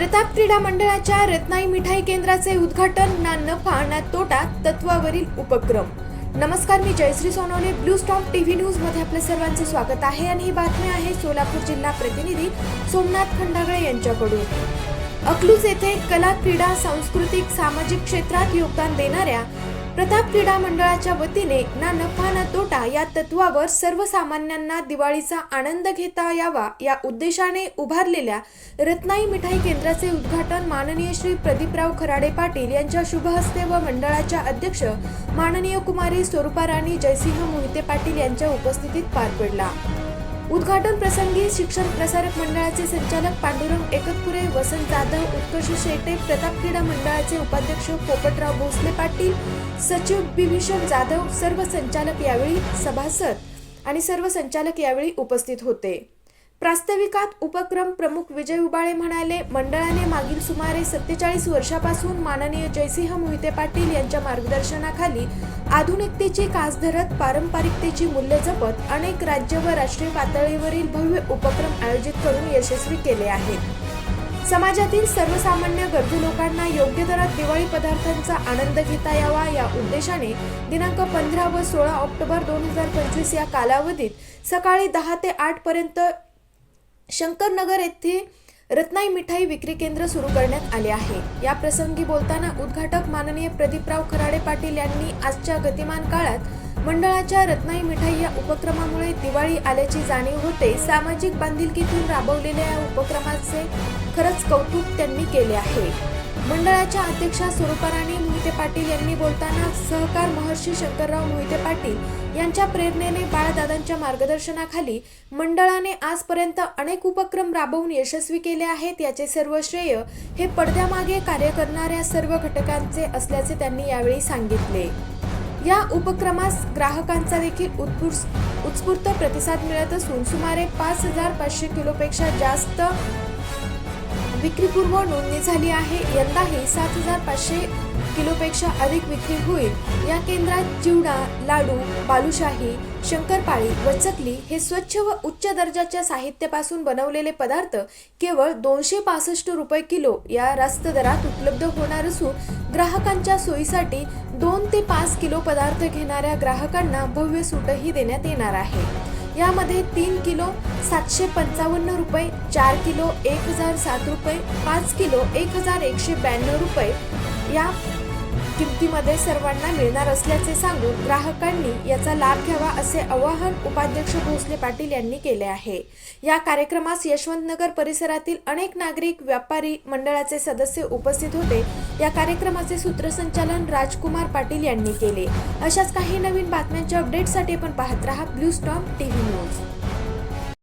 प्रताप क्रीडा मंडळाच्या रत्नाई मिठाई केंद्राचे उद्घाटन ना नफा ना तोटा तत्वावरील उपक्रम. नमस्कार मी Jayashree Sonawane blue stop TV न्यूजमध्ये आपल्या सर्वांचे स्वागत आहे आणि ही बातमी आहे सोलापूर जिल्हा प्रतिनिधी सोमनाथ खंडागळे यांच्याकडून. अकलूज येथे कला क्रीडा सांस्कृतिक सामाजिक क्षेत्रात योगदान देणाऱ्या प्रताप क्रीडा मंडळाच्या वतीने ना नफा ना तोटा या तत्वावर सर्वसामान्यांना दिवाळीचा आनंद घेता यावा या उद्देशाने उभारलेल्या रत्नाई मिठाई केंद्राचे उद्घाटन माननीय श्री प्रदीपराव खराडे पाटील यांच्या शुभ हस्ते व मंडळाच्या अध्यक्ष माननीय कुमारी स्वरूपा राणी जयसिंह मोहिते पाटील यांच्या उपस्थितीत पार पडला. उद्घाटन प्रसंगी शिक्षण प्रसारक मंडळाचे संचालक पांडुरंग एकतपुरे वसंत जाधव उत्कर्ष शेटे प्रताप क्रीडा मंडळाचे उपाध्यक्ष पोपटराव भोसले पाटील सचिव बिभीषण जाधव सर्व संचालक यावेळी सभासद आणि सर्व संचालक यावेळी उपस्थित होते. प्रास्ताविकात उपक्रम प्रमुख विजय उबाळे म्हणाले मंडळाने मागील सुमारे सत्तेचाळीस वर्षापासून माननीय जयसिंह मोहिते पाटील यांच्या मार्गदर्शनाखाली आधुनिकतेची कास धरत पारंपरिकतेची मूल्य जपत अनेक राज्य व राष्ट्रीय पातळीवरील भव्य उपक्रम आयोजित करून यशस्वी केले आहेत. समाजातील सर्वसामान्य गरजू लोकांना योग्य दरात दिवाळी पदार्थांचा आनंद घेता यावा या उद्देशाने दिनांक पंधरा व सोळा ऑक्टोबर दोन हजार पंचवीस या कालावधीत सकाळी दहा ते आठ पर्यंत शंकरनगर येथे रत्नाई मिठाई विक्री केंद्र सुरू करण्यात आले आहे. या प्रसंगी बोलताना उद्घाटक माननीय प्रदीपराव खराडे पाटील यांनी आजच्या गतिमान काळात मंडळाच्या रत्नाई मिठाई या उपक्रमामुळे दिवाळी आल्याची जाणीव होते सामाजिक बांधिलकीतून राबवलेल्या या उपक्रमाचे खरंच कौतुक त्यांनी केले आहे. मंडळाच्या अध्यक्षा स्वरूपाराणी मोहिते पाटील यांनी बोलताना सहकार महर्षी शंकरराव मोहिते पाटील यांच्या प्रेरणेने बाळदादांच्या मार्गदर्शनाखाली मंडळाने आजपर्यंत अनेक उपक्रम राबवून यशस्वी केले आहेत. याचे सर्व श्रेय हे पडद्यामागे कार्य करणाऱ्या सर्व घटकांचे असल्याचे त्यांनी यावेळी सांगितले. या उपक्रमास ग्राहकांचा देखील उत्स्फूर्त प्रतिसाद मिळत असून सुमारे पाच हजार पाचशे किलोपेक्षा जास्त विक्रीपूर्व नोंदणी झाली आहे. यंदाही सात हजार पाचशे किलोपेक्षा अधिक विक्री होईल. या केंद्रात चिवडा लाडू बालुशाही शंकरपाळी व चकली हे स्वच्छ व उच्च दर्जाच्या साहित्यापासून बनवलेले पदार्थ केवळ दोनशे पासष्ट रुपये किलो या रास्त दरात उपलब्ध होणार असून ग्राहकांच्या सोयीसाठी दोन ते पाच किलो पदार्थ घेणाऱ्या ग्राहकांना भव्य सूटही देण्यात येणार आहे. यामध्ये तीन किलो सातशे पंचावन्न रुपये चार किलो एक हजार सात रुपये पाच किलो एक हजार एकशे ब्याण्णव रुपये या किमतीमध्ये सर्वांना मिळणार असल्याचे सांगून ग्राहकांनी याचा लाभ घ्यावा असे आवाहन उपाध्यक्ष भोसले पाटील यांनी केले आहे. या कार्यक्रमास यशवंतनगर परिसरातील अनेक नागरिक व्यापारी मंडळाचे सदस्य उपस्थित होते. या कार्यक्रमाचे सूत्रसंचालन राजकुमार पाटील यांनी केले. अशाच काही नवीन बातम्यांच्या अपडेटसाठी आपण पाहत रहा ब्लू स्टॉम टीव्ही न्यूज.